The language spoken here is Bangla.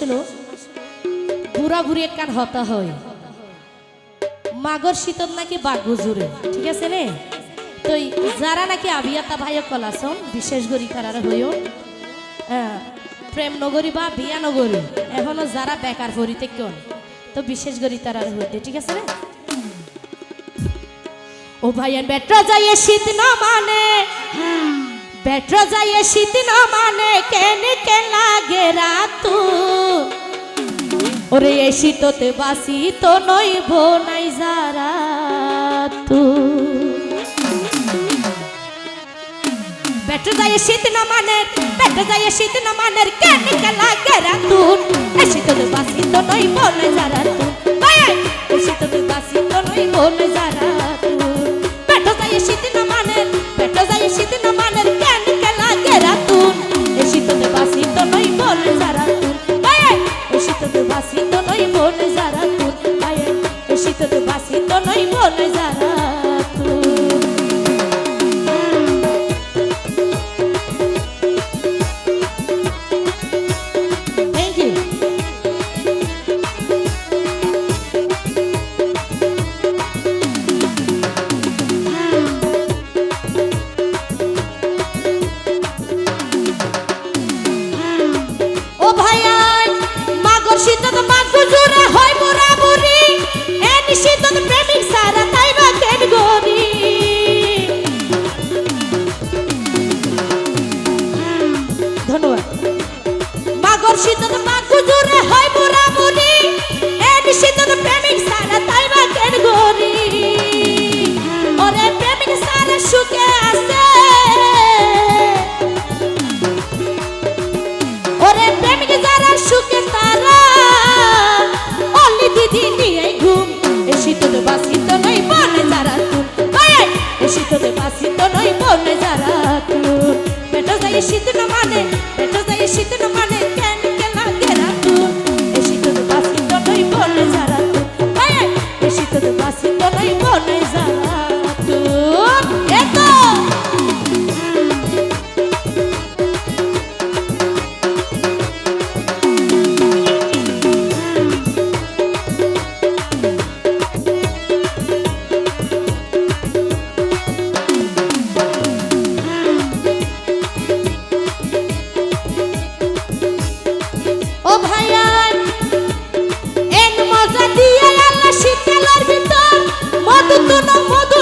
আসলো বুড়ি কান হতা হয়। মাগর শীতত নাকি বাঘ গুজুরে ঠিক আছে রে তো যারা নাকি আবিয়াতা ভাইও কলাসন বিশেষ করি তারা হইও প্রেম নগরী বা বিয়া নগরী এখনও যারা বেকার ভরিতে কেন তো বিশেষ করি তারা হইতে ঠিক আছে রে ও ভাইয়ের বেটরা যাইয়ে শীত না মানে বেটরা যাইয়ে শীত না মানে কেন কে লাগে রাতু ওরে এই শীততে বাসি তো নইব নাই যারা তু। বেটরা যাইয়ে শীত না মানে বেটরা যাইয়ে শীত না মানে কেন কে লাগে রাতু এই শীততে বাসি তো নইব নাই যারা তু। ভাই এই শীততে বাসি তো নইব নাই যারা তু। বেটরা যাইয়ে শীত না মানে বেটরা যাইয়ে শীত না মানে বাসিত নই বনে যারা তুন পেটো যাই সিদ্ধ না মানে পেটো যাই সিদ্ধ মানে কেন মধু তুনো